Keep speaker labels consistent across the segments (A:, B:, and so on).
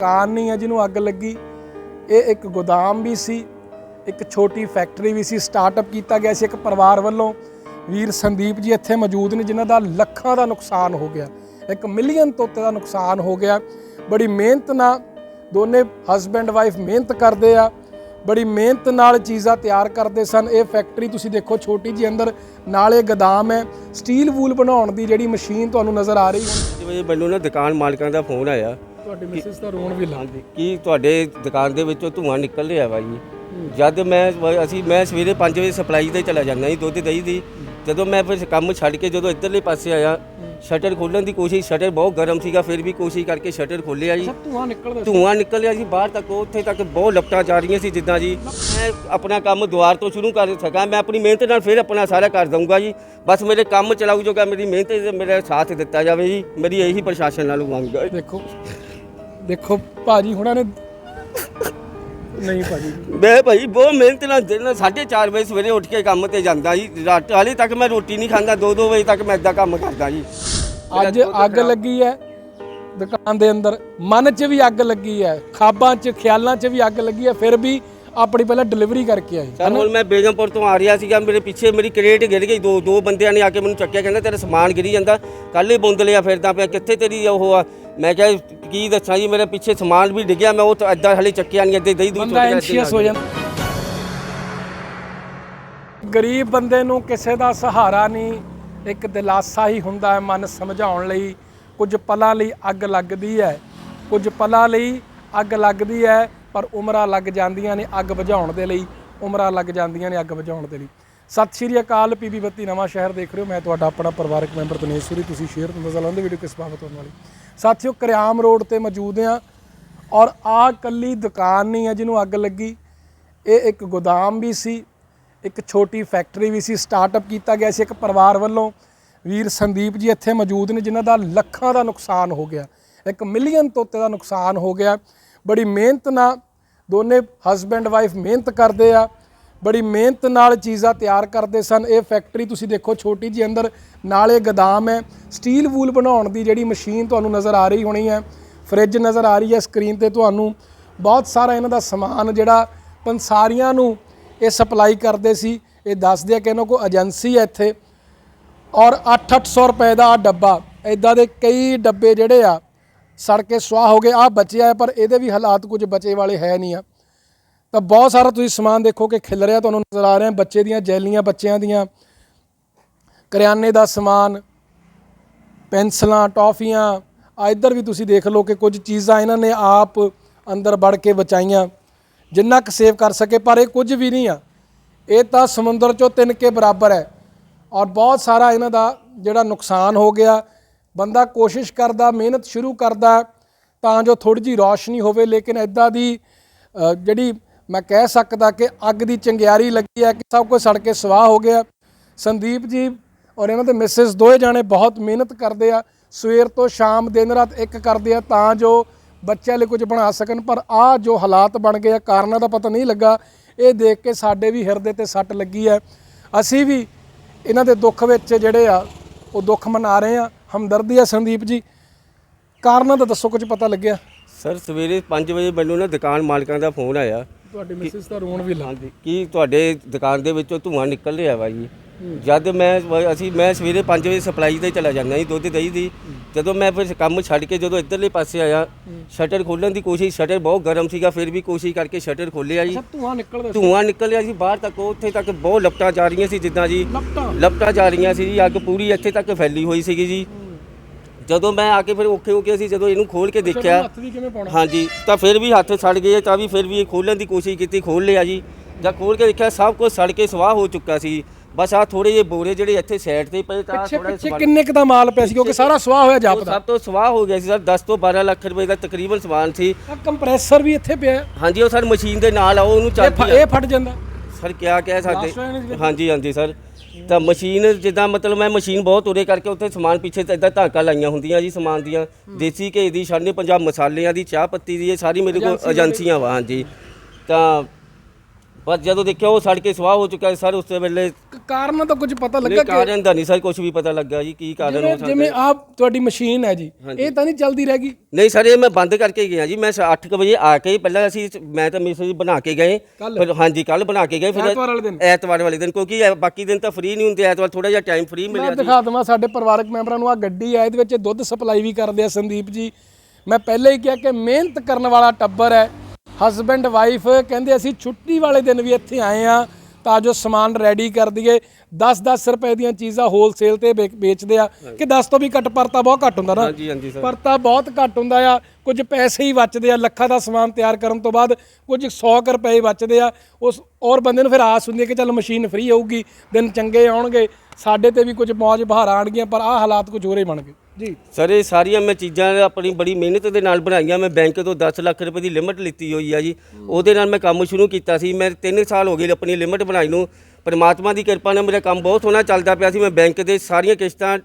A: ਦੁਕਾਨ ਨਹੀਂ ਹੈ ਜਿਹਨੂੰ ਅੱਗ ਲੱਗੀ। ਇਹ ਇੱਕ ਗੋਦਾਮ ਵੀ ਸੀ, ਇੱਕ ਛੋਟੀ ਫੈਕਟਰੀ ਵੀ ਸੀ, ਸਟਾਰਟਅਪ ਕੀਤਾ ਗਿਆ ਸੀ ਇੱਕ ਪਰਿਵਾਰ ਵੱਲੋਂ। ਵੀਰ ਸੰਦੀਪ ਜੀ ਇੱਥੇ ਮੌਜੂਦ ਨੇ, ਜਿਨ੍ਹਾਂ ਦਾ ਲੱਖਾਂ ਦਾ ਨੁਕਸਾਨ ਹੋ ਗਿਆ। ਇੱਕ ਮਿਲੀਅਨ ਤੋਂ ਉੱਤੇ ਦਾ ਨੁਕਸਾਨ ਹੋ ਗਿਆ। ਬੜੀ ਮਿਹਨਤ ਨਾਲ ਦੋਨੇ ਹਸਬੈਂਡ ਵਾਈਫ ਮਿਹਨਤ ਕਰਦੇ ਆ। ਬੜੀ ਮਿਹਨਤ ਨਾਲ ਚੀਜ਼ਾਂ ਤਿਆਰ ਕਰਦੇ ਸਨ। ਇਹ ਫੈਕਟਰੀ ਤੁਸੀਂ ਦੇਖੋ ਛੋਟੀ ਜੀ ਅੰਦਰ, ਨਾਲੇ ਗੋਦਾਮ ਹੈ। ਸਟੀਲ ਵੂਲ ਬਣਾਉਣ ਦੀ ਜਿਹੜੀ ਮਸ਼ੀਨ ਤੁਹਾਨੂੰ ਨਜ਼ਰ ਆ ਰਹੀ ਹੈ।
B: ਪੰਜ ਮੈਨੂੰ ਨਾ ਦੁਕਾਨ ਮਾਲਕਾਂ ਦਾ ਫੋਨ ਆਇਆ।
A: ਤੁਹਾਡੀ ਮਿਸਿਸ ਦਾ ਰੋਣ ਵੀ ਲਾ
B: ਹਾਂਜੀ ਕਿ ਤੁਹਾਡੇ ਦੁਕਾਨ ਦੇ ਵਿੱਚੋਂ ਧੂਆਂ ਨਿਕਲ ਰਿਹਾ ਵਾ ਜੀ? ਜਦ ਮੈਂ ਅਸੀਂ ਮੈਂ ਸਵੇਰੇ 5 ਵਜੇ ਸਪਲਾਈ ਤੇ ਚਲਾ ਜਾਂਦਾ ਜੀ ਦੁੱਧ ਦਹੀਂ ਦੀ। ਜਦੋਂ ਮੈਂ ਫਿਰ ਕੰਮ ਛੱਡ ਕੇ ਜਦੋਂ ਇੱਧਰਲੇ ਪਾਸੇ ਆਇਆ ਸ਼ਟਰ ਖੋਲਣ ਦੀ ਕੋਸ਼ਿਸ਼ ਸ਼ਟਰ ਬਹੁਤ ਗਰਮ ਸੀਗਾ ਫਿਰ ਵੀ ਕੋਸ਼ਿਸ਼ ਕਰਕੇ ਸ਼ਟਰ ਖੋਲਿਆ ਜੀ।
A: ਧੂਆਂ ਨਿਕਲਦਾ
B: ਧੂਆਂ ਨਿਕਲਿਆ ਜੀ ਬਾਹਰ ਤੱਕ ਉੱਥੇ ਤੱਕ ਬਹੁਤ ਲਪਟਾਂ ਜਾ ਰਹੀਆਂ ਸੀ ਜਿੱਦਾਂ ਜੀ। ਮੈਂ ਆਪਣਾ ਕੰਮ ਦੁਆਰ ਤੋਂ ਸ਼ੁਰੂ ਕਰ ਸਕਾਂ ਮੈਂ ਆਪਣੀ ਮਿਹਨਤ ਨਾਲ ਫਿਰ ਆਪਣਾ ਸਾਰਾ ਕਰ ਦਊਂਗਾ ਜੀ। ਬਸ ਮੇਰੇ ਕੰਮ ਚਲਾਊ ਜੋਗਾ ਮੇਰੀ ਮਿਹਨਤ ਤੇ ਮੇਰਾ ਸਾਥ ਦਿੱਤਾ ਜਾਵੇ ਜੀ। ਮੇਰੀ ਇਹੀ ਪ੍ਰਸ਼ਾਸਨ ਨਾਲ ਮੰਗ ਹੈ
A: ਦੇਖੋ ਦੇਖੋ ਭਾਜੀ ਹੁਣਾਂ ਨੇ ਨਹੀਂ ਭਾਜੀ।
B: ਮੈਂ ਭਾਈ ਬਹੁਤ ਮਿਹਨਤ ਨਾਲ ਦਿਨ 4:30 ਵਜੇ ਸਵੇਰੇ ਉੱਠ ਕੇ ਕੰਮ ਤੇ ਜਾਂਦਾ ਜੀ। ਰਾਤ ਹਾਲੇ ਤੱਕ ਮੈਂ ਰੋਟੀ ਨਹੀਂ ਖਾਂਦਾ 2-2 ਵਜੇ ਤੱਕ ਮੈਂ ਇਦਾਂ ਕੰਮ ਕਰਦਾ ਜੀ।
A: ਅੱਜ ਅੱਗ ਲੱਗੀ ਹੈ ਦੁਕਾਨ ਦੇ ਅੰਦਰ। ਮਨ 'ਚ ਵੀ ਅੱਗ ਲੱਗੀ ਹੈ ਖਾਬਾਂ 'ਚ ਖਿਆਲਾਂ 'ਚ ਵੀ ਅੱਗ ਲੱਗੀ ਹੈ ਫਿਰ ਵੀ ਆਪਣੀ ਪਹਿਲਾਂ ਡਿਲੀਵਰੀ ਕਰਕੇ ਆਏ।
B: ਸਰ ਹੁਣ ਮੈਂ ਬੇਗਮਪੁਰ ਤੋਂ ਆ ਰਿਹਾ ਸੀਗਾ ਮੇਰੇ ਪਿੱਛੇ ਮੇਰੀ ਕ੍ਰੇਟ ਗਿਰ ਗਈ ਦੋ ਦੋ ਬੰਦਿਆਂ ਨੇ ਆ ਕੇ ਮੈਨੂੰ ਚੱਕਿਆ ਕਹਿੰਦਾ ਤੇਰਾ ਸਮਾਨ ਗਿਰੀ ਜਾਂਦਾ ਕੱਲ ਹੀ ਬੁੰਦ ਲਿਆ ਫਿਰਦਾ ਪਿਆ ਕਿੱਥੇ ਤੇਰੀ ਉਹ ਆ? ਮੈਂ ਕਿਹਾ ਕੀ ਦੱਸਾਂ ਜੀ ਮੇਰੇ ਪਿੱਛੇ ਸਮਾਨ ਵੀ ਡਿੱਗਿਆ ਮੈਂ ਉਹ ਤਾਂ ਏਦਾਂ ਹਲੇ ਚੱਕਿਆ ਨਹੀਂ ਦਹੀਂ ਦੂਈ
A: ਬੰਦਾ ਐਂਸ਼ੀਅਸ ਹੋ ਜਾਂਦਾ। ਗਰੀਬ ਬੰਦੇ ਨੂੰ ਕਿਸੇ ਦਾ ਸਹਾਰਾ ਨਹੀਂ ਇੱਕ ਦਿਲਾਸਾ ਹੀ ਹੁੰਦਾ ਹੈ ਮਨ ਸਮਝਾਉਣ ਲਈ। ਕੁਝ ਪਲਾਂ ਲਈ ਅੱਗ ਲੱਗਦੀ ਹੈ ਕੁਝ ਪਲਾਂ ਲਈ ਅੱਗ ਲੱਗਦੀ ਹੈ ਪਰ ਉਮਰਾਂ ਲੱਗ ਜਾਂਦੀਆਂ ਨੇ ਅੱਗ ਬੁਝਾਉਣ ਦੇ ਲਈ, ਉਮਰਾਂ ਲੱਗ ਜਾਂਦੀਆਂ ਨੇ ਅੱਗ ਬੁਝਾਉਣ ਦੇ ਲਈ। ਸਤਿ ਸ਼੍ਰੀ ਅਕਾਲ ਪੀਬੀ ਬੱਤੀ ਨਵਾਂ ਸ਼ਹਿਰ ਦੇਖ ਰਹੇ ਹੋ। ਮੈਂ ਤੁਹਾਡਾ ਆਪਣਾ ਪਰਿਵਾਰਕ ਮੈਂਬਰ ਤਨੇਸ਼ ਸੂਰੀ, ਤੁਸੀਂ ਸ਼ੇਅਰ ਤੋਂ ਨਜ਼ਰ ਲਾਉਂਦੇ ਵੀਡੀਓ ਕਿਸ ਬਾਬਤ ਹੋਣ ਵਾਲੀ ਸਾਥੀਓ, ਕਰਿਆਮ ਰੋਡ ਤੇ ਮੌਜੂਦ ਹਾਂ ਔਰ ਆਹ ਕੱਲੀ ਦੁਕਾਨ ਨਹੀਂ ਹੈ ਜਿਹਨੂੰ ਅੱਗ ਲੱਗੀ। ਇਹ ਇੱਕ ਗੋਦਾਮ ਵੀ ਸੀ, ਇੱਕ ਛੋਟੀ ਫੈਕਟਰੀ ਵੀ ਸੀ ਸਟਾਰਟਅਪ ਕੀਤਾ ਗਿਆ ਸੀ ਇੱਕ ਪਰਿਵਾਰ ਵੱਲੋਂ। ਵੀਰ ਸੰਦੀਪ ਜੀ ਇੱਥੇ ਮੌਜੂਦ ਨੇ, ਜਿਨ੍ਹਾਂ ਦਾ ਲੱਖਾਂ ਦਾ ਨੁਕਸਾਨ ਹੋ ਗਿਆ। ਇੱਕ ਮਿਲੀਅਨ ਤੋਤੇ ਦਾ ਨੁਕਸਾਨ ਹੋ ਗਿਆ। ਬੜੀ ਮਿਹਨਤ ਨਾਲ ਦੋਨੇ ਹਸਬੈਂਡ ਵਾਈਫ ਮਿਹਨਤ ਕਰਦੇ ਆ, ਬੜੀ ਮਿਹਨਤ ਨਾਲ ਚੀਜ਼ਾਂ ਤਿਆਰ ਕਰਦੇ ਸਨ। ਇਹ ਫੈਕਟਰੀ ਤੁਸੀਂ ਦੇਖੋ ਛੋਟੀ ਜੀ ਅੰਦਰ, ਨਾਲ ਇਹ ਗਦਾਮ ਹੈ। ਸਟੀਲ ਵੂਲ ਬਣਾਉਣ ਦੀ ਜਿਹੜੀ ਮਸ਼ੀਨ ਤੁਹਾਨੂੰ ਨਜ਼ਰ ਆ ਰਹੀ ਹੋਣੀ ਹੈ ਫ੍ਰਿਜ ਨਜ਼ਰ ਆ ਰਹੀ ਹੈ ਸਕਰੀਨ ਤੇ ਤੁਹਾਨੂੰ। ਬਹੁਤ ਸਾਰਾ ਇਹਨਾਂ ਦਾ ਸਮਾਨ ਜਿਹੜਾ ਪੰਸਾਰੀਆਂ ਨੂੰ ਇਹ ਸਪਲਾਈ ਕਰਦੇ ਸੀ। ਇਹ ਦੱਸਦੇ ਆ ਕਿ ਇਹਨਾਂ ਕੋਲ ਏਜੰਸੀ ਹੈ ਇੱਥੇ। ਔਰ 8-800 ਰੁਪਏ ਦਾ ਆ ਡੱਬਾ ਇਦਾਂ ਦੇ ਕਈ ਡੱਬੇ ਜਿਹੜੇ ਆ ਸੜ ਕੇ ਸੁਆਹ ਹੋ ਗਏ ਆ ਬਚਿਆ ਹੈ, ਪਰ ਇਹਦੇ ਵੀ ਹਾਲਾਤ ਕੁਝ ਬਚੇ ਵਾਲੇ ਹੈ ਨਹੀਂ ਆ। ਤਾਂ ਬਹੁਤ ਸਾਰਾ ਤੁਸੀਂ ਸਮਾਨ ਦੇਖੋ ਕਿ ਖਿਲ ਰਿਹਾ, ਤੁਹਾਨੂੰ ਨਜ਼ਰ ਆ ਰਿਹਾ, ਬੱਚੇ ਦੀਆਂ ਜੈਲੀਆਂ, ਬੱਚਿਆਂ ਦੀਆਂ। ਕਰਿਆਨੇ ਦਾ ਸਮਾਨ, ਪੈਨਸਲਾਂ, ਟੌਫੀਆਂ, ਆ ਇੱਧਰ ਵੀ ਤੁਸੀਂ ਦੇਖ ਲਓ ਕਿ ਕੁਝ ਚੀਜ਼ਾਂ ਇਹਨਾਂ ਨੇ ਆਪ ਅੰਦਰ ਵੜ ਕੇ ਬਚਾਈਆਂ, ਜਿੰਨਾ ਕੁ ਸੇਵ ਕਰ ਸਕੇ, ਪਰ ਇਹ ਕੁਝ ਵੀ ਨਹੀਂ ਆ। ਇਹ ਤਾਂ ਸਮੁੰਦਰ ਚੋਂ ਤਿੰਨ ਕੇ ਬਰਾਬਰ ਹੈ। ਔਰ ਬਹੁਤ ਸਾਰਾ ਇਹਨਾਂ ਦਾ ਜਿਹੜਾ ਨੁਕਸਾਨ ਹੋ ਗਿਆ ਬੰਦਾ ਕੋਸ਼ਿਸ਼ ਕਰਦਾ, ਮਿਹਨਤ ਸ਼ੁਰੂ ਕਰਦਾ, ਤਾਂ ਜੋ ਥੋੜੀ ਜੀ ਰੌਸ਼ਨੀ ਹੋਵੇ, ਲੇਕਿਨ ਇਦਾਂ ਦੀ ਜਿਹੜੀ ਮੈਂ ਕਹਿ ਸਕਦਾ ਕਿ ਅੱਗ ਦੀ ਚੰਗਿਆਰੀ ਲੱਗੀ ਹੈ ਕਿ ਸਭ ਕੁਝ ਸੜ ਕੇ ਸਵਾਹ ਹੋ ਗਿਆ। ਸੰਦੀਪ ਜੀ ਔਰ ਇਹਨਾਂ ਦੇ ਮਿਸਿਸ ਦੋਏ ਜਾਣੇ ਬਹੁਤ ਮਿਹਨਤ ਕਰਦੇ ਆ। ਸਵੇਰ ਤੋਂ ਸ਼ਾਮ ਦਿਨ ਰਾਤ ਇੱਕ ਕਰਦੇ ਆ ਤਾਂ ਜੋ ਬੱਚਿਆਂ ਲਈ ਕੁਝ ਬਣਾ ਸਕਣ, ਪਰ ਆ ਜੋ ਹਾਲਾਤ ਬਣ ਗਏ ਆ, ਕਾਰਨਾਂ ਦਾ ਪਤਾ ਨਹੀਂ ਲੱਗਾ। ਇਹ ਦੇਖ ਕੇ ਸਾਡੇ ਵੀ ਹਿਰਦੇ ਤੇ ਸੱਟ ਲੱਗੀ ਹੈ। ਅਸੀਂ ਵੀ ਇਹਨਾਂ ਦੇ ਦੁੱਖ ਵਿੱਚ ਜਿਹੜੇ ਆ, ਉਹ ਦੁੱਖ ਮਨਾ ਰਹੇ ਆ ਹਮਦਰਦੀ ਆ ਸੰਦੀਪ ਜੀ। ਕਾਰਨਾਂ ਦਾ ਦੱਸੋ ਕੁਝ ਪਤਾ ਲੱਗਿਆ?
B: ਸਰ ਸਵੇਰੇ 5 ਵਜੇ ਮੈਨੂੰ ਨਾ ਦੁਕਾਨ ਮਾਲਕਾਂ ਦਾ ਫੋਨ ਆਇਆ।
A: ਤੁਹਾਡੀ ਮਿਸਿਸ ਦਾ ਰੋਣ ਵੀ ਲਾ
B: ਹਾਂਜੀ ਕਿ ਤੁਹਾਡੇ ਦੁਕਾਨ ਦੇ ਵਿੱਚੋਂ ਧੂਆਂ ਨਿਕਲ ਰਿਹਾ ਵਾ ਜੀ। ਜਦ ਮੈਂ ਅਸੀਂ ਮੈਂ ਸਵੇਰੇ 5 ਵਜੇ ਸਪਲਾਈ ਤੇ ਚਲਾ ਜਾਂਦਾ ਜੀ ਦੁੱਧ ਦਹੀਂ ਦੀ। ਜਦੋਂ ਮੈਂ ਫਿਰ ਕੰਮ ਛੱਡ ਕੇ ਜਦੋਂ ਇੱਧਰਲੇ ਪਾਸੇ ਆਇਆ ਸ਼ਟਰ ਖੋਲਣ ਦੀ ਕੋਸ਼ਿਸ਼ ਸ਼ਟਰ ਬਹੁਤ ਗਰਮ ਸੀਗਾ ਫਿਰ ਵੀ ਕੋਸ਼ਿਸ਼ ਕਰਕੇ ਸ਼ਟਰ ਖੋਲਿਆ ਜੀ।
A: ਸਭ ਧੂਆਂ ਨਿਕਲਦਾ
B: ਧੂਆਂ ਨਿਕਲਿਆ ਜੀ ਬਾਹਰ ਤੱਕ ਉੱਥੇ ਤੱਕ ਬਹੁਤ ਲਪਟਾਂ ਜਾ ਰਹੀਆਂ ਸੀ ਜਿੱਦਾਂ ਜੀ।
A: ਲਪਟਾਂ
B: ਲਪਟਾਂ ਜਾ ਰਹੀਆਂ ਸੀ ਜੀ ਅੱਗ ਪੂਰੀ ਇੱਥੇ ਤੱਕ ਫੈਲੀ ਹੋਈ ਸੀਗੀ ਜੀ। ਜਦੋਂ ਮੈਂ ਆ ਕੇ ਫਿਰ ਔਖੇ ਹੋ ਕੇ ਸੀ ਜਦੋਂ ਇਹਨੂੰ ਖੋਲ ਕੇ ਦੇਖਿਆ ਹਾਂਜੀ ਤਾਂ ਫਿਰ ਵੀ ਹੱਥ ਸੜ ਗਏ ਤਾਂ ਵੀ ਫਿਰ ਵੀ ਇਹ ਖੋਲਣ ਦੀ ਕੋਸ਼ਿਸ਼ ਕੀਤੀ ਖੋਲ ਲਿਆ ਜੀ। ਜਦ ਖੋਲ ਕੇ ਦੇਖਿਆ ਸਭ ਕੁਝ ਸੜ ਕੇ ਸਵਾਹ ਹੋ ਚੁੱਕਾ ਸੀ। ਬਸ ਆ ਥੋੜੇ ਜਿਹੇ ਬੋਰੇ ਜਿਹੜੇ ਇੱਥੇ ਸਾਈਡ ਤੇ ਪਏ ਤਾਂ
A: ਪਿੱਛੇ
B: ਥੋੜਾ
A: ਪਿੱਛੇ ਕਿੰਨੇ ਕੁ ਦਾ ਮਾਲ ਪਿਆ ਸੀ? ਕਿਉਂਕਿ ਸਾਰਾ ਸਵਾਹ ਹੋਇਆ ਜਾਪਦਾ।
B: ਸਭ ਤੋਂ ਸਵਾਹ ਹੋ ਗਿਆ ਸੀ ਸਰ 10 ਤੋਂ 12 ਲੱਖ ਰੁਪਏ ਦਾ ਤਕਰੀਬਨ ਸਮਾਨ ਸੀ।
A: ਕੰਪਰੈਸਰ ਵੀ ਇੱਥੇ ਪਿਆ। ਹੈ।
B: ਹਾਂਜੀ ਉਹ ਸਰ ਮਸ਼ੀਨ ਦੇ ਨਾਲ ਆ ਉਹਨੂੰ
A: ਇਹ
B: ਚੱਲ
A: ਫ- ਇਹ ਫਟ ਜਾਂਦਾ।
B: ਸਰ ਕਿਆ ਕਹਿ
A: Blast
B: ਸਕਦੇ? ਹਾਂਜੀ ਹਾਂਜੀ ਸਰ। ਤਾਂ ਮਸ਼ੀਨ ਜਿੱਦਾਂ ਮਤਲਬ ਮੈਂ ਮਸ਼ੀਨ ਬਹੁਤ ਉਰੇ ਕਰਕੇ ਉੱਥੇ ਸਮਾਨ ਪਿੱਛੇ ਤੇ ਇਦਾਂ ਧਾਕਾਂ ਲਾਈਆਂ ਹੁੰਦੀਆਂ ਜੀ ਸਮਾਨ ਦੀਆਂ। ਦੇਸੀ ਘੇ ਦੀ ਸ਼ਾਨੇ ਪੰਜਾਬ ਮਸਾਲਿਆਂ ਦੀ ਚਾਹ ਪੱਤੀ ਦੀ ਇਹ ਸਾਰੀ ਮੇਰੇ ਕੋਲ ਏਜੰਸੀਆਂ ਵਾ ਹਾਂਜੀ। ਤਾਂ ਪਰ ਜਦੋਂ ਦੇਖਿਆ ਉਹ ਸੜ ਕੇ ਸਵਾਹ ਹੋ ਚੁੱਕਾ ਸਰ ਉਸ ਵੇਲੇ
A: ਕ- ਕਾਰਨ ਤਾਂ ਕੁਝ ਪਤਾ ਲੱਗਾ ਕਿ
B: ਕਾਰਨ ਦਾ ਨਹੀਂ ਸਰ ਕੁਝ ਵੀ ਪਤਾ ਲੱਗਾ ਜੀ ਕੀ ਕਾਰਨ ਹੋ
A: ਜਿਵੇਂ
B: ਸਕਦਾ
A: ਜਿਵੇਂ ਆਪ ਤੁਹਾਡੀ ਮਸ਼ੀਨ ਹੈ ਜੀ ਇਹ ਤਾਂ ਨਹੀਂ ਚੱਲਦੀ ਰਹਿ ਗਈ?
B: ਨਹੀਂ ਸਰ ਇਹ ਮੈਂ ਬੰਦ ਕਰਕੇ ਗਿਆ ਜੀ ਮੈਂ 8:00 ਵਜੇ ਆ ਕੇ ਪਹਿਲਾਂ ਅਸੀਂ ਮੈਂ ਤਾਂ ਮੈਸੇਜ ਬਣਾ ਕੇ ਗਏ? ਫਿਰ ਹਾਂਜੀ ਕੱਲ ਬਣਾ ਕੇ ਗਏ ਫਿਰ
A: ਐਤਵਾਰ ਵਾਲੇ ਦਿਨ?
B: ਐਤਵਾਰ ਵਾਲੇ ਦਿਨ ਕਿਉਂਕਿ ਇਹ ਬਾਕੀ ਦਿਨ ਤਾਂ ਫ੍ਰੀ ਨਹੀਂ ਹੁੰਦੇ ਐਤਵਾਰ ਥੋੜਾ ਜਿਹਾ ਟਾਈਮ ਫ੍ਰੀ
A: ਮੈਂ
B: ਮਿਲਿਆ ਸੀ
A: ਦਿਖਾ ਦਵਾਂ ਸਾਡੇ ਪਰਿਵਾਰਕ ਮੈਂਬਰਾਂ ਨੂੰ ਆ ਗੱਡੀ ਆ ਇਹਦੇ ਵਿੱਚ ਦੁੱਧ ਸਪਲਾਈ ਵੀ ਕਰਦੇ ਆ ਸੰਦੀਪ ਜੀ। ਮੈਂ ਪਹਿਲੇ ਹੀ ਕਿਹਾ ਕਿ ਮਿਹਨਤ ਕਰਨ ਵਾਲਾ ਟੱਬਰ ਹੈ ਹਸਬੈਂਡ ਵਾਈਫ ਕਹਿੰਦੇ ਅਸੀਂ ਛੁੱਟੀ ਵਾਲੇ ਦਿਨ ਵੀ ਇੱਥੇ ਆਏ ਆ ਤਾਂ ਜੋ ਸਮਾਨ ਰੈਡੀ ਕਰ ਦਈਏ। 10-10 ਰੁਪਏ ਦੀਆਂ ਚੀਜ਼ਾਂ ਹੋਲਸੇਲ ਤੇ ਵੇਚ- ਵੇਚਦੇ ਆ। ਕਿ 10 ਤੋਂ ਵੀ ਘੱਟ ਪਰਤਾ ਬਹੁਤ ਘੱਟ ਹੁੰਦਾ ਨਾ।
B: ਹਾਂਜੀ ਹਾਂਜੀ ਸਰ।
A: ਪਰਤਾ ਬਹੁਤ ਘੱਟ ਹੁੰਦਾ ਆ। ਕੁਝ ਪੈਸੇ ਹੀ ਬਚਦੇ ਆ। ਲੱਖਾਂ ਦਾ ਸਮਾਨ ਤਿਆਰ ਕਰਨ ਤੋਂ ਬਾਅਦ ਕੁਝ 100 ਕੁ ਰੁਪਏ ਬਚਦੇ ਆ। ਉਸ ਔਰ ਬੰਦੇ ਨੂੰ ਫਿਰ ਆਸ ਹੁੰਦੀ ਹੈ ਕਿ ਚੱਲ ਮਸ਼ੀਨ ਫ੍ਰੀ ਹੋਊਗੀ ਦਿਨ ਚੰਗੇ ਆਉਣਗੇ। ਸਾਡੇ ਤੇ ਵੀ ਕੁਝ ਮੌਜ ਬਹਾਰਾਂ ਆਣਗੀਆਂ ਪਰ ਆਹ ਹਾਲਾਤ ਕੁਝ ਹੋਰੇ ਬਣ ਗਏ। ਜੀ।
B: ਸਰ ਇਹ ਸਾਰੀਆਂ ਮੈਂ ਚੀਜ਼ਾਂ ਆਪਣੀ ਬੜੀ ਮਿਹਨਤ ਦੇ ਨਾਲ ਬਣਾਈਆਂ। ਮੈਂ ਬੈਂਕ ਤੋਂ 10 ਲੱਖ ਰੁਪਏ ਦੀ ਲਿਮਟ ਲਿੱਤੀ ਹੋਈ ਆ ਜੀ। ਉਹਦੇ ਨਾਲ ਮੈਂ ਕੰਮ ਸ਼ੁਰੂ ਕੀਤਾ ਸੀ। ਮੈਂ 3 ਸਾਲ ਹੋ ਗਏ ਆਪਣੀ ਲਿਮਟ ਬਣਾਈ ਨੂੰ। ਪਰਮਾਤਮਾ ਦੀ ਕਿਰਪਾ ਨਾਲ ਮੇਰਾ ਕੰਮ ਬਹੁਤ ਸੋਹਣਾ ਚੱਲਦਾ ਪਿਆ ਸੀ। ਮੈਂ ਬੈਂਕ ਦੇ ਸਾਰੀਆਂ ਕਿਸ਼ਤਾਂ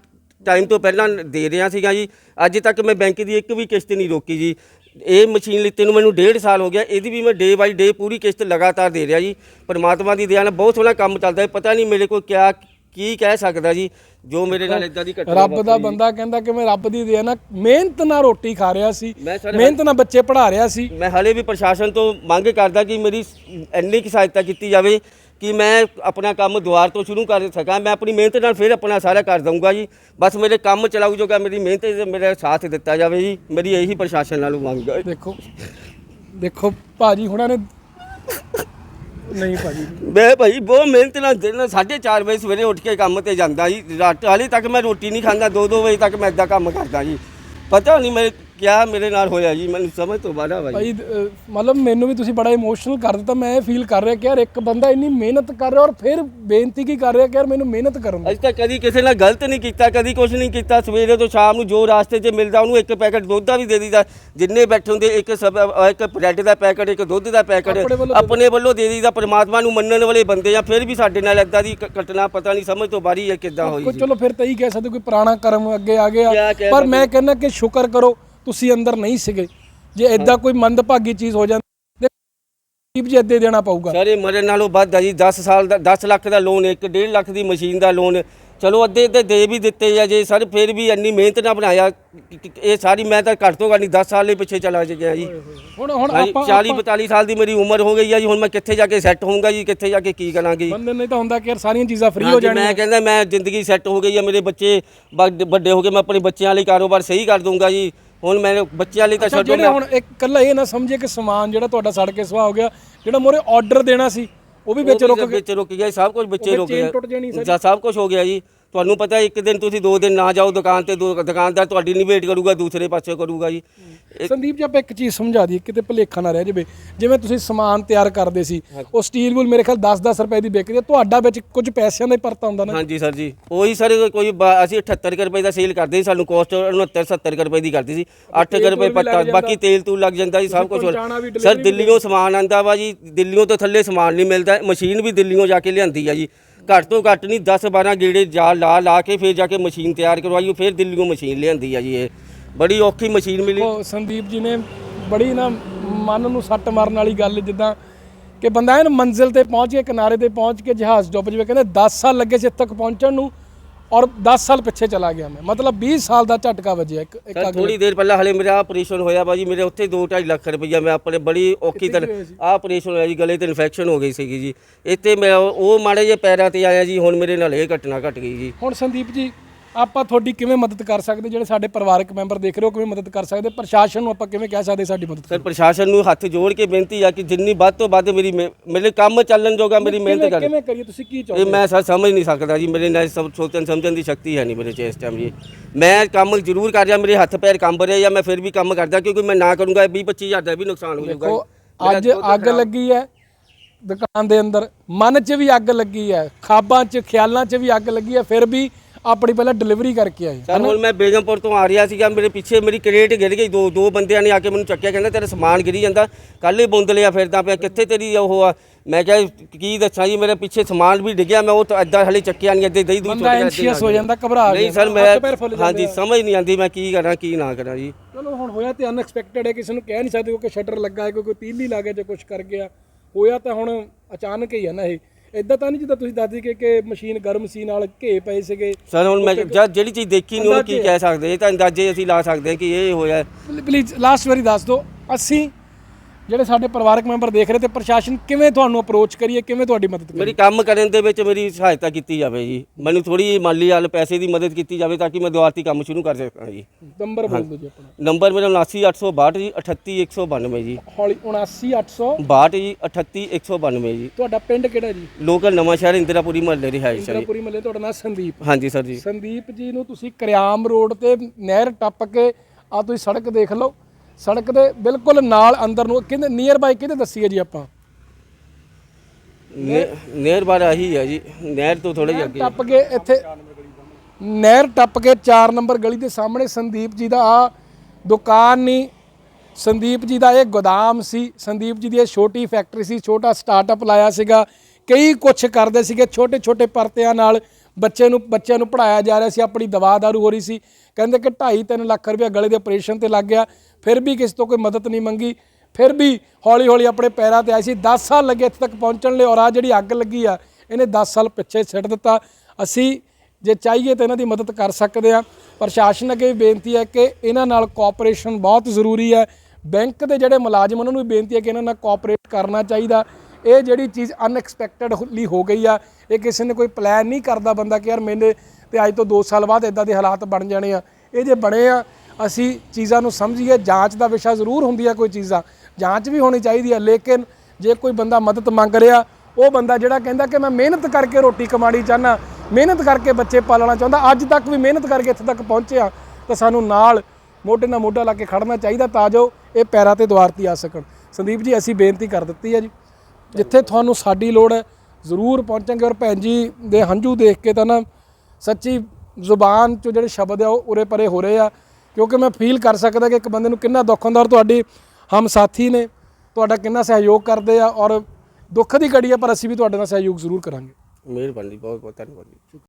B: ਟਾਈਮ ਤੋਂ ਪਹਿਲਾਂ ਦੇ ਰਿਹਾ ਸੀਗਾ ਜੀ। ਅੱਜ ਤੱਕ ਮੈਂ ਬੈਂਕ ਦੀ ਇੱਕ ਵੀ ਕਿਸ਼ਤ ਨਹੀਂ ਰੋਕੀ ਜੀ। ਇਹ ਮਸ਼ੀਨ ਲਿੱਤੇ ਨੂੰ ਮੈਨੂੰ ਡੇਢ ਸਾਲ ਹੋ ਗਿਆ। ਇਹਦੀ ਵੀ ਮੈਂ ਡੇ ਬਾਈ ਡੇ ਪੂਰੀ ਕਿਸ਼ਤ ਲਗਾਤਾਰ ਦੇ ਰਿਹਾ ਜੀ। ਪਰਮਾਤਮਾ ਦੀ ਦਇਆ ਨਾਲ ਬਹੁਤ ਸੋਹਣਾ ਕੰਮ ਚੱਲਦਾ ਹੈ। ਪਤਾ ਨਹੀਂ ਮੇਰੇ ਕੋਲ ਕਿਆ ਕੀ ਕਹਿ ਸਕਦਾ ਜੀ? ਜੋ ਮੇਰੇ ਨਾਲ ਇਦਾਂ ਦੀ ਘਟਨਾ
A: ਰੱਬ ਦਾ ਬੰਦਾ ਕਹਿੰਦਾ ਕਿ ਮੈਂ ਰੱਬ ਦੀ ਦੇ ਨਾ ਮਿਹਨਤ ਨਾਲ ਰੋਟੀ ਖਾ ਰਿਹਾ ਸੀ
B: ਮੈਂ ਸਰ
A: ਮਿਹਨਤ ਨਾਲ ਬੱਚੇ ਪੜ੍ਹਾ ਰਿਹਾ ਸੀ।
B: ਮੈਂ ਹਲੇ ਵੀ ਪ੍ਰਸ਼ਾਸਨ ਤੋਂ ਮੰਗ ਕਰਦਾ ਕਿ ਮੇਰੀ ਇੰਨੀ ਕੁ ਸਹਾਇਤਾ ਕੀਤੀ ਜਾਵੇ ਕਿ ਮੈਂ ਆਪਣਾ ਕੰਮ ਦੁਆਰ ਤੋਂ ਸ਼ੁਰੂ ਕਰ ਸਕਾਂ। ਮੈਂ ਆਪਣੀ ਮਿਹਨਤ ਨਾਲ ਫਿਰ ਆਪਣਾ ਸਾਰਾ ਕਰ ਦਊਂਗਾ ਜੀ। ਬਸ ਮੇਰੇ ਕੰਮ ਚਲਾਊ ਜੋਗਾ ਮੇਰੀ ਮਿਹਨਤ ਤੇ ਮੇਰਾ ਸਾਥ ਦਿੱਤਾ ਜਾਵੇ ਜੀ। ਮੇਰੀ ਇਹੀ ਪ੍ਰਸ਼ਾਸਨ ਨਾਲੋਂ ਮੰਗ ਹੈ।
A: ਦੇਖੋ ਦੇਖੋ ਭਾਜੀ ਹੁਣਾਂ ਨੇ ਨਹੀਂ ਭਾਜੀ।
B: ਮੈਂ ਭਾਈ ਬਹੁਤ ਮਿਹਨਤ ਨਾਲ, ਦਿਨ 4:30 ਵਜੇ ਸਵੇਰੇ ਉੱਠ ਕੇ ਕੰਮ ਤੇ ਜਾਂਦਾ ਜੀ। ਰਾਤ ਹਾਲੇ ਤੱਕ ਮੈਂ ਰੋਟੀ ਨਹੀਂ ਖਾਂਦਾ 2-2 ਵਜੇ ਤੱਕ ਮੈਂ ਇਦਾਂ ਕੰਮ ਕਰਦਾ ਜੀ। ਪਤਾ ਨਹੀਂ ਮੇਰੇ ਕਿਆ ਮੇਰੇ ਨਾਲ ਹੋਇਆ ਜੀ? ਮੈਨੂੰ ਸਮਝ ਤੋਂ ਬਾਹਰ ਆ ਭਾਈ
A: ਭਾਈ ਅਹ, ਮਤਲਬ ਮੈਨੂੰ ਵੀ ਤੁਸੀਂ ਬੜਾ ਇਮੋਸ਼ਨਲ ਕਰ ਦਿੱਤਾ ਮੈਂ ਇਹ ਫੀਲ ਕਰ ਰਿਹਾ ਕਿ ਯਾਰ ਇੱਕ ਬੰਦਾ ਇੰਨੀ ਮਿਹਨਤ ਕਰ ਰਿਹਾ ਔਰ ਫਿਰ ਬੇਨਤੀ ਕੀ ਕਰ ਰਿਹਾ ਕਿ ਯਾਰ ਮੈਨੂੰ ਮਿਹਨਤ ਕਰਨ ਦਿਓ।
B: ਅਸੀਂ ਤਾਂ ਕਦੀ ਕਿਸੇ ਨਾਲ ਗਲਤ ਨਹੀਂ ਕੀਤਾ ਕਦੀ ਕੁਝ ਨਹੀਂ ਕੀਤਾ। ਸਵੇਰੇ ਤੋਂ ਸ਼ਾਮ ਨੂੰ ਜੋ ਰਾਸਤੇ 'ਚ ਮਿਲਦਾ ਉਹਨੂੰ ਇੱਕ ਪੈਕੇਟ ਦੁੱਧ ਦਾ ਵੀ ਦੇ ਦੀਦਾ ਜਿੰਨੇ ਬੈਠੇ ਹੁੰਦੇ ਇੱਕ ਸਬ ਅਹ ਇੱਕ ਬ੍ਰੈਡ ਦਾ ਪੈਕੇਟ ਇੱਕ ਦੁੱਧ ਦਾ ਪੈਕੇਟ
A: ਆਪਣੇ ਵੱਲੋਂ
B: ਆਪਣੇ ਵੱਲੋਂ ਦੇ ਦੀਦਾ ਪਰਮਾਤਮਾ ਨੂੰ ਮੰਨਣ ਵਾਲੇ ਬੰਦੇ ਆ ਫਿਰ ਵੀ ਸਾਡੇ ਨਾਲ ਇਦਾਂ ਦੀ ਘਟਨਾ ਪਤਾ ਨਹੀਂ ਸਮਝ ਤੋਂ ਬਾਹਰੀ ਹੈ ਕਿੱਦਾਂ ਹੋਈ
A: ਕੋਈ
B: ਜੀ।
A: ਚਲੋ ਫਿਰ ਤਾਂ ਹੀ ਕਹਿ ਸਕਦੇ ਕੋਈ ਪੁਰਾਣਾ ਕਰਮ ਅੱਗੇ ਆ ਗਿਆ।
B: ਕਿਆ ਕਹਿ
A: ਪਰ ਮੈਂ ਕਹਿੰਦਾ ਕਿ ਸ਼ੁਕਰ ਕਰੋ ਤੁਸੀਂ ਅੰਦਰ ਨਹੀਂ ਸੀਗੇ। ਜੇ ਐਦਾਂ ਕੋਈ ਮੰਦਭਾਗੀ ਚੀਜ਼ ਹੋ ਜਾਂਦੀ ਤੇ ਜੀ ਅੱਦੇ ਦੇਣਾ ਪਊਗਾ।
B: ਸਾਰੇ ਮਰਨ ਨਾਲੋਂ ਵੱਧ ਆ ਜੀ 10 ਸਾਲ ਦਾ 10 ਲੱਖ ਦਾ ਲੋਨ ਇੱਕ 1.5 ਲੱਖ ਦੀ ਮਸ਼ੀਨ ਦਾ ਲੋਨ ਚਲੋ ਅੱਧੇ ਅੱਧੇ ਦੇ ਵੀ ਦਿੱਤੇ ਆ ਜੇ ਸਰ ਫਿਰ ਵੀ ਇੰਨੀ ਮਿਹਨਤ ਨਾਲ ਬਣਾਇਆ। ਇਹ ਸਾਰੀ ਮੈਂ ਤਾਂ ਘੱਟ ਤੋਂ ਘੱਟ ਨਹੀਂ 10 ਸਾਲ ਦੇ ਪਿੱਛੇ ਚਲਾ ਗਿਆ ਜੀ।
A: ਹੁਣ ਹੁਣ ਆਪਾਂ
B: 40 42 ਸਾਲ ਦੀ ਮੇਰੀ ਉਮਰ ਹੋ ਗਈ ਆ ਜੀ ਹੁਣ ਮੈਂ ਕਿੱਥੇ ਜਾ ਕੇ ਸੈੱਟ ਹੋਊਂਗਾ ਜੀ ਕਿੱਥੇ ਜਾ ਕੇ ਕੀ ਕਰਾਂਗੇ
A: ਬੰਦੇ ਨੇ ਤਾਂ ਹੁੰਦਾ ਕਿ ਯਾਰ ਸਾਰੀਆਂ ਚੀਜ਼ਾਂ ਫ੍ਰੀ ਹੋ ਜਾਣੀਆਂ।
B: ਮੈਂ ਕਹਿੰਦਾ ਮੈਂ ਜ਼ਿੰਦਗੀ ਸੈੱਟ ਹੋ ਗਈ ਆ ਮੇਰੇ ਬੱਚੇ ਵੱਡ- ਵੱਡੇ ਹੋ ਗਏ ਮੈਂ ਆਪਣੇ ਬੱਚਿਆਂ ਲਈ ਕਾਰੋਬਾਰ ਸਹੀ ਕਰ ਦੂੰਗਾ ਜੀ। ਹੁਣ ਮੈਂ ਬੱਚਿਆਂ ਲਈ ਤਾਂ
A: ਅੱਛਾ
B: ਛੱਡੋ
A: ਜਿਹੜੇ ਹੁਣ ਇੱਕ ਕੱਲਾ ਇਹ ਨਾ ਸਮਝੇ ਕਿ ਸਮਾਨ ਜਿਹੜਾ ਤੁਹਾਡਾ ਸੜ ਕੇ ਸੁਆਹ ਹੋ ਗਿਆ ਜਿਹੜਾ ਮੋਰੇ ਆਰਡਰ ਦੇਣਾ ਸੀ ਉਹ ਵੀ ਵਿੱਚ ਰੁਕ ਗਿਆ
B: ਵਿੱਚ ਰੁਕ ਗਿਆ ਸਭ ਕੁਝ ਵਿੱਚੇ
A: ਉਹ
B: ਰੁਕ ਗਿਆ।
A: ਟੁੱਟ ਜਾਣੀ ਸਾਰੀ।
B: ਜਾਂ ਸਭ ਕੁਝ ਹੋ ਗਿਆ ਜੀ। ਤੁਹਾਨੂੰ ਪਤਾ ਇੱਕ ਦਿਨ ਤੁਸੀਂ ਦੋ ਦਿਨ ਨਾ ਜਾਓ ਦੁਕਾਨ ਤੇ ਦੋ- ਦੁਕਾਨਦਾਰ ਤੁਹਾਡੀ ਨਹੀਂ ਵੇਟ ਕਰੂਗਾ ਦੂਸਰੇ ਪਾਸੇ ਕਰੂਗਾ ਜੀ।
A: ਸੰਦੀਪ ਜੀ ਆਪਾਂ ਇੱਕ ਚੀਜ਼ ਸਮਝਾ ਦਈਏ ਕਿਤੇ ਭੁਲੇਖਾ ਨਾ ਰਹਿ ਜਾਵੇ। ਜਿਵੇਂ ਤੁਸੀਂ ਸਮਾਨ ਤਿਆਰ ਕਰਦੇ ਸੀ ਉਹ ਸਟੀਲ ਵੂਲ ਮੇਰੇ ਖਿਆਲ 10-10 ਰੁਪਏ ਦੀ ਵਿਕਦੀ ਹੈ। ਤੁਹਾਡਾ ਵਿੱਚ ਕੁਝ ਪੈਸਿਆਂ ਦਾ ਹੀ ਪਰਤਾ ਹੁੰਦਾ ਨਾ।
B: ਹਾਂਜੀ ਸਰ ਜੀ। ਉਹੀ ਸਰ ਕੋਈ ਬਾ- ਅਸੀਂ 78 ਕੁ ਰੁਪਏ ਦਾ ਸੇਲ ਕਰਦੇ ਸੀ ਸਾਨੂੰ ਕੋਸਟ 69 70 ਕੁ ਰੁਪਏ ਦੀ ਕਰਦੀ ਸੀ। 8 ਕੁ ਰੁਪਏ ਪੱਤਾ ਬਾਕੀ ਤੇਲ ਤੂਲ ਲੱਗ ਜਾਂਦਾ ਜੀ ਸਭ ਕੁਝ
A: ਪਹੁੰਚਾਉਣਾ ਵੀ,
B: ਸਰ ਦਿੱਲੀੋਂ ਸਮਾਨ ਆਂਦਾ ਵਾ ਜੀ ਦਿੱਲੀੋਂ ਤੋਂ ਥੱਲੇ ਸਮਾਨ ਨਹੀਂ ਮਿਲਦਾ ਮਸ਼ੀਨ ਵੀ ਦਿੱਲੀੋਂ ਜਾ ਕੇ ਲਿਆਂਦੀ ਆ ਜੀ। ਘੱਟ ਤੋਂ ਘੱਟ ਨਹੀਂ 10 12 ਗੇੜੇ ਜਾ ਲਾ ਲਾ ਕੇ ਫਿਰ ਜਾ ਕੇ ਮਸ਼ੀਨ ਤਿਆਰ ਕਰਵਾਈ, ਉਹ ਫਿਰ ਦਿੱਲੀੋਂ ਮਸ਼ੀਨ ਲਿਆਂਦੀ ਆ ਜੀ ਇਹ। ਬੜੀ ਔਖੀ ਮਸ਼ੀਨ ਮਿਲੀ।
A: ਉਹ ਸੰਦੀਪ ਜੀ ਨੇ ਬੜੀ ਨਾ ਮਨ ਨੂੰ ਸੱਟ ਮਾਰਨ ਵਾਲੀ ਗੱਲ ਜਿੱਦਾਂ ਕਿ ਬੰਦਾ ਐਨ ਮੰਜ਼ਿਲ ਤੇ ਪਹੁੰਚ ਕੇ, ਕਿਨਾਰੇ ਤੇ ਪਹੁੰਚ ਕੇ ਜਹਾਜ਼ ਡੁੱਬ ਜਵੇ, ਕਹਿੰਦੇ 10 ਸਾਲ ਲੱਗੇ ਸੀ ਇੱਥੇ ਤੱਕ ਪਹੁੰਚਣ ਨੂੰ। ਔਰ 10 ਸਾਲ ਪਿੱਛੇ ਚਲਾ ਗਿਆ ਮੈਂ। ਮਤਲਬ 20 ਸਾਲ ਦਾ ਝਟਕਾ ਵੱਜਿਆ ਇੱਕ ਇੱਕ
B: ਸਰ ਥੋੜੀ ਦੇਰ ਪਹਿਲਾਂ ਹਲੇ ਮੇਰਾ ਆਪਰੇਸ਼ਨ ਹੋਇਆ ਬਾਜੀ ਮੇਰੇ ਉੱਥੇ 2.5 ਲੱਖ ਰੁਪਈਆ ਮੈਂ ਆਪਣੇ ਬੜੀ ਔਖੀ ਤਰ੍ਹਾਂ ਆਹ ਆਪਰੇਸ਼ਨ ਹੋਇਆ ਜੀ ਗਲੇ ਤੇ ਇਨਫੈਕਸ਼ਨ ਹੋ ਗਈ ਸੀਗੀ ਜੀ। ਇੱਥੇ ਮੈਂ ਉਹ ਉਹ ਮਾੜੇ ਜਿਹੇ ਪੈਰਾਂ ਤੇ ਆਇਆ ਜੀ ਹੁਣ ਮੇਰੇ ਨਾਲ ਇਹ ਘਟਨਾ ਘਟ ਗਈ ਜੀ।
A: ਹੁਣ ਸੰਦੀਪ ਜੀ ਆਪਾਂ ਤੁਹਾਡੀ ਕਿਵੇਂ ਮਦਦ ਕਰ ਸਕਦੇ? ਜਿਹੜੇ ਸਾਡੇ ਪਰਿਵਾਰਕ ਮੈਂਬਰ ਦੇਖ ਰਹੇ ਹੋ ਕਿਵੇਂ ਮਦਦ ਕਰ ਸਕਦੇ? ਪ੍ਰਸ਼ਾਸਨ ਨੂੰ ਆਪਾਂ ਕਿਵੇਂ ਕਹਿ ਸਕਦੇ ਸਾਡੀ ਮਦਦ
B: ਸਰ ਪ੍ਰਸ਼ਾਸਨ ਨੂੰ ਹੱਥ ਜੋੜ ਕੇ ਬੇਨਤੀ ਆ ਕਿ ਜਿੰਨੀ ਵੱਧ ਤੋਂ ਵੱਧ ਮੇਰੀ ਮਿਹ- ਮੇਰੇ ਕੰਮ ਚੱਲਣ ਜੋਗਾ ਮੇਰੀ ਮਿਹਨਤ ਕਰ
A: ਕਿਵੇਂ ਕਰੀਏ? ਤੁਸੀਂ ਕੀ ਚਾਹੋ
B: ਇਹ ਮੈਂ ਸਰ ਸਮਝ ਨਹੀਂ ਸਕਦਾ ਜੀ। ਮੇਰੇ ਨਾਲ ਸਭ ਸੋਚਣ ਸਮਝਣ ਦੀ ਸ਼ਕਤੀ ਹੈ ਨਹੀਂ ਮੇਰੇ 'ਚ ਇਸ ਟਾਈਮ ਜੀ। ਮੈਂ ਕੰਮ ਜ਼ਰੂਰ ਕਰ ਰਿਹਾ ਮੇਰੇ ਹੱਥ ਪੈਰ ਕੰਬ ਰਹੇ ਜਾਂ ਮੈਂ ਫਿਰ ਵੀ ਕੰਮ ਕਰਦਾ ਕਿਉਂਕਿ ਮੈਂ ਨਾ ਕਰੂੰਗਾ 20 25000 ਦਾ ਵੀ ਨੁਕਸਾਨ ਹੋ ਜਾਊਗਾ।
A: ਦੇਖੋ।
B: ਮੇਰਾ
A: ਅੱਜ
B: ਦੁੱਧ
A: ਅੱਗ ਲੱਗੀ ਹੈ ਦੁਕਾਨ ਦੇ ਅੰਦਰ। ਮਨ 'ਚ ਵੀ ਅੱਗ ਲੱਗੀ ਹੈ ਖਾਬਾਂ 'ਚ ਖਿਆਲਾਂ 'ਚ ਵੀ ਅੱਗ ਲੱਗੀ ਹੈ ਫਿਰ ਵੀ ਆਪਣੀ ਪਹਿਲਾਂ ਡਿਲੀਵਰੀ ਕਰਕੇ ਆਏ।
B: ਸਰ ਹੁਣ ਮੈਂ ਬੇਗਮਪੁਰ ਤੋਂ ਆ ਰਿਹਾ ਸੀਗਾ ਮੇਰੇ ਪਿੱਛੇ ਮੇਰੀ ਕ੍ਰੇਟ ਗਿਰ ਗਈ ਦੋ ਦੋ ਬੰਦਿਆਂ ਨੇ ਆ ਕੇ ਮੈਨੂੰ ਚੱਕਿਆ ਕਹਿੰਦਾ ਤੇਰਾ ਸਮਾਨ ਗਿਰੀ ਜਾਂਦਾ ਕੱਲ ਹੀ ਬੁੰਦ ਲਿਆ ਫਿਰਦਾ ਪਿਆ ਕਿੱਥੇ ਤੇਰੀ ਉਹ ਆ? ਮੈਂ ਕਿਹਾ ਕੀ ਦੱਸਾਂ ਜੀ ਮੇਰੇ ਪਿੱਛੇ ਸਮਾਨ ਵੀ ਡਿੱਗਿਆ ਮੈਂ ਉਹ ਤਾਂ ਐਦਾਂ ਹਲੇ ਚੱਕਿਆ ਨਹੀਂ ਅੱਧੇ ਦਹੀਂ ਦੂਈ
A: ਬੰਦਾ ਐਂਸ਼ੀਅਸ ਹੋ ਜਾਂਦਾ ਘਬਰਾ
B: ਨਹੀਂ
A: ਜਾਂਦਾ
B: ਸਰ ਮੈਂ ਹਾਂਜੀ। ਸਮਝ ਨਹੀਂ ਆਉਂਦੀ ਮੈਂ ਕੀ ਕਰਾਂ ਕੀ ਨਾ ਕਰਾਂ ਜੀ।
A: ਚਲੋ ਹੁਣ ਹੋਇਆ ਤੇ ਅਨਐਕਸਪੈਕਟਡ ਹੈ ਕਿਸੇ ਨੂੰ ਕਹਿ ਨਹੀਂ ਸਕਦੇ ਕਿਉਂਕਿ ਸ਼ਟਰ ਲੱਗਾ ਹੈ ਕੋਈ ਤੀਲੀ ਲੱਗ ਗਿਆ ਜਾਂ ਕੁਝ ਕਰ ਗਿਆ। ਹੋਇਆ ਤਾਂ ਹੁਣ ਅਚਾਨਕ ਹੀ ਆ ਨਾ ਇਹ। ਇਦਾਂ ਤਾਂ ਨਹੀਂ ਜਿੱਦਾਂ ਤੁਸੀਂ ਦੱਸਦੇ ਕਿ ਕਿ ਮਸ਼ੀਨ ਗਰਮ ਸੀ ਨਾਲ ਘੇ ਪਏ ਸੀਗੇ।
B: ਸਰ ਹੁਣ ਮੈਂ ਜਦ ਜਿਹੜੀ ਚੀਜ਼ ਦੇਖੀ ਨਹੀਂ ਉਹਨੂੰ ਕੀ ਕਹਿ ਸਕਦੇ? ਇਹ ਤਾਂ ਅੰਦਾਜ਼ੇ ਅਸੀਂ ਲਾ ਸਕਦੇ ਹਾਂ ਕਿ ਇਹ ਹੋਇਆ।
A: ਪਲੀਜ਼ ਲਾਸਟ ਵਾਰੀ ਦੱਸ ਦਿਓ। ਅਸੀਂ ਜਿਹੜੇ ਸਾਡੇ ਪਰਿਵਾਰਕ ਮੈਂਬਰ ਦੇਖ ਰਹੇ ਤੇ ਪ੍ਰਸ਼ਾਸਨ ਕਿਵੇਂ ਤੁਹਾਨੂੰ ਅਪਰੋਚ ਕਰੀਏ ਕਿਵੇਂ ਤੁਹਾਡੀ ਮਦਦ ਕਰੀਏ?
B: ਮੇਰੀ ਕੰਮ ਕਰਨ ਦੇ ਵਿੱਚ ਮੇਰੀ ਸਹਾਇਤਾ ਕੀਤੀ ਜਾਵੇ ਜੀ। ਮੈਨੂੰ ਥੋੜੀ ਮਾਲੀ ਹਾਲ ਪੈਸੇ ਦੀ ਮਦਦ ਕੀਤੀ ਜਾਵੇ ਤਾਂ ਕਿ ਮੈਂ ਦੁਆਰਤੀ ਕੰਮ ਸ਼ੁਰੂ ਕਰ ਸਕਾਂ ਜੀ।
A: ਨੰਬਰ ਬੋਲ ਦਿਓ ਜੀ ਆਪਣਾ।
B: ਨੰਬਰ ਮੇਰਾ 79862 ਜੀ 38192 ਜੀ।
A: ਹੌਲੀ 79800
B: 62 ਜੀ 38192 ਜੀ।
A: ਤੁਹਾਡਾ ਪਿੰਡ ਕਿਹੜਾ ਜੀ?
B: ਲੋਕਲ ਨਵਾਂ ਸ਼ਹਿਰ ਇੰਦਰਾਪੁਰੀ ਮਹੱਲੇ ਰਿਹਾਇਸ਼ ਹੈ ਜੀ।
A: ਇੰਦਰਾਪੁਰੀ ਮੱਲੇ ਤੁਹਾਡਾ ਨਾਮ ਸੰਦੀਪ।
B: ਹਾਂਜੀ ਸਰ ਜੀ।
A: ਸੰਦੀਪ ਜੀ ਨੂੰ ਤੁਸੀਂ ਕਰਿਆਮ ਰੋਡ ਤੇ ਨਹਿਰ ਟੱਪ ਕੇ ਆ ਤੁਸੀਂ ਸੜਕ ਦੇਖ ਲਓ। ਸੜਕ ਦੇ ਬਿਲਕੁਲ ਨਾਲ ਅੰਦਰ ਨੂੰ ਕਿਹਦੇ ਨੀਅਰ ਬਾਈ ਕਿਹਦੇ ਦੱਸੀ ਹੈ ਜੀ ਆਪਾਂ?
B: ਨਹਿਰ ਬਾਰ ਆਹੀ ਹੈ ਜੀ ਨਹਿਰ ਤੋਂ ਥੋੜਾ ਜਿਹਾ ਅੱਗੇ।
A: ਟੱਪ ਕੇ ਇੱਥੇ ਨਹਿਰ ਟੱਪ ਕੇ 4 ਨੰਬਰ ਗਲੀ ਦੇ ਸਾਹਮਣੇ ਸੰਦੀਪ ਜੀ ਦਾ ਆ ਦੁਕਾਨ ਨਹੀਂ ਸੰਦੀਪ ਜੀ ਦਾ ਇਹ ਗੋਦਾਮ ਸੀ। ਸੰਦੀਪ ਜੀ ਦੀ ਇਹ ਛੋਟੀ ਫੈਕਟਰੀ ਸੀ ਛੋਟਾ ਸਟਾਰਟਅਪ ਲਾਇਆ ਸੀਗਾ। ਕਈ ਕੁਛ ਕਰਦੇ ਸੀਗੇ ਛੋਟੇ ਛੋਟੇ ਪਰਤਿਆਂ ਨਾਲ ਬੱਚੇ ਨੂੰ ਬੱਚਿਆਂ ਨੂੰ ਪੜਾਇਆ ਜਾ ਰਿਹਾ ਸੀ ਆਪਣੀ ਦਵਾ ਦਾਰੂ ਹੋ ਰਹੀ ਸੀ। ਕਹਿੰਦੇ ਕਿ 2.5 3 ਲੱਖ ਰੁਪਇਆ ਗਲੇ ਦੇ ਆਪਰੇਸ਼ਨ ਤੇ ਲੱਗ ਗਿਆ। ਫਿਰ ਵੀ ਕਿਸੇ ਤੋਂ ਕੋਈ ਮਦਦ ਨਹੀਂ ਮੰਗੀ। ਫਿਰ ਵੀ ਹੌਲੀ ਹੌਲੀ ਆਪਣੇ ਪੈਰਾਂ ਤੇ ਆਏ ਸੀ। 10 ਸਾਲ ਲੱਗੇ ਇੱਥੇ ਤੱਕ ਪਹੁੰਚਣ ਲਈ ਔਰ ਆ ਜਿਹੜੀ ਅੱਗ ਲੱਗੀ ਆ, ਇਹਨੇ 10 ਸਾਲ ਪਿੱਛੇ ਛੱਡ ਦਿੱਤਾ। ਅਸੀਂ ਜੇ ਚਾਹੀਏ ਤਾਂ ਇਹਨਾਂ ਦੀ ਮਦਦ ਕਰ ਸਕਦੇ ਆ ਪ੍ਰਸ਼ਾਸਨ ਅੱਗੇ ਵੀ ਬੇਨਤੀ ਹੈ ਕਿ ਇਹਨਾਂ ਨਾਲ ਕੋਆਪਰੇਸ਼ਨ ਬਹੁਤ ਜ਼ਰੂਰੀ ਹੈ। ਬੈਂਕ ਦੇ ਜਿਹੜੇ ਮੁਲਾਜ਼ਮ, ਉਹਨਾਂ ਨੂੰ ਵੀ ਬੇਨਤੀ ਹੈ ਕਿ ਇਹਨਾਂ ਨਾਲ ਕੋਆਪਰੇਟ ਕਰਨਾ ਚਾਹੀਦਾ। ਇਹ ਜਿਹੜੀ ਚੀਜ਼ ਅਨਐਕਸਪੈਕਟਡਲੀ ਹੋ ਗਈ ਆ, ਇਹ ਕਿਸੇ ਨੇ ਕੋਈ ਪਲਾਨ ਨਹੀਂ ਕਰਦਾ ਬੰਦਾ ਕਿ ਯਾਰ ਮੈਨੇ ਤੇ ਅੱਜ ਤੋਂ 2 ਸਾਲ ਬਾਅਦ ਇਦਾਂ ਦੇ ਹਾਲਾਤ ਬਣ ਜਾਣੇ ਆ। ਇਹ ਜੇ ਬਣੇ ਆ ਅਸੀਂ ਚੀਜ਼ਾਂ ਨੂੰ ਸਮਝੀਏ, ਜਾਂਚ ਦਾ ਵਿਸ਼ਾ ਜ਼ਰੂਰ ਹੁੰਦੀ ਹੈ ਕੋਈ ਚੀਜ਼ਾਂ। ਜਾਂਚ ਵੀ ਹੋਣੀ ਚਾਹੀਦੀ ਹੈ ਲੇਕਿਨ ਜੇ ਕੋਈ ਬੰਦਾ ਮਦਦ ਮੰਗ ਰਿਹਾ, ਉਹ ਬੰਦਾ ਜਿਹੜਾ ਕਹਿੰਦਾ ਕਿ ਮੈਂ ਮਿਹਨਤ ਕਰਕੇ ਰੋਟੀ ਕਮਾਣੀ ਚਾਹਨਾ ਮਿਹਨਤ ਕਰਕੇ ਬੱਚੇ ਪਾਲਣਾ ਚਾਹੁੰਦਾ, ਅੱਜ ਤੱਕ ਵੀ ਮਿਹਨਤ ਕਰਕੇ ਇੱਥੇ ਤੱਕ ਪਹੁੰਚਿਆ, ਤਾਂ ਸਾਨੂੰ ਨਾਲ ਮੋਢੇ ਨਾਲ ਮੋਢਾ ਲਾ ਕੇ ਖੜਨਾ ਚਾਹੀਦਾ ਤਾਂ ਜੋ ਇਹ ਪੈਰਾਂ ਤੇ ਦੁਆਰਤੀ ਆ ਸਕਣ। ਸੰਦੀਪ ਜੀ, ਅਸੀਂ ਬੇਨਤੀ ਕਰ ਦਿੱਤੀ ਹੈ ਜੀ। ਜਿੱਥੇ ਤੁਹਾਨੂੰ ਸਾਡੀ ਲੋੜ ਹੈ, ਜ਼ਰੂਰ ਪਹੁੰਚਾਂਗੇ ਔਰ ਭੈਣ ਜੀ ਦੇ ਹੰਝੂ ਦੇਖ ਕੇ ਤਾਂ ਨਾ ਸੱਚੀ ਜ਼ੁਬਾਨ ਚੋਂ ਜਿਹੜੇ ਸ਼ਬਦ ਆ, ਉਹ ਉਰੇ ਪਰੇ ਹੋ ਰਹੇ ਆ। ਕਿਉਂਕਿ ਮੈਂ ਫੀਲ ਕਰ ਸਕਦਾ ਕਿ ਇੱਕ ਬੰਦੇ ਨੂੰ ਕਿੰਨਾ ਦੁੱਖ ਹੁੰਦਾ ਔਰ ਤੁਹਾਡੀ ਹਮ ਸਾਥੀ ਨੇ ਤੁਹਾਡਾ ਕਿੰਨਾ ਸਹਿਯੋਗ ਕਰਦੇ ਆ ਔਰ ਦੁੱਖ ਦੀ ਘੜੀ ਆ, ਪਰ ਅਸੀਂ ਵੀ ਤੁਹਾਡੇ ਨਾਲ ਸਹਿਯੋਗ ਜ਼ਰੂਰ ਕਰਾਂਗੇ।
B: ਮਿਹਰਬਾਨੀ ਬਹੁਤ ਬਹੁਤ ਧੰਨਵਾਦ ਜੀ।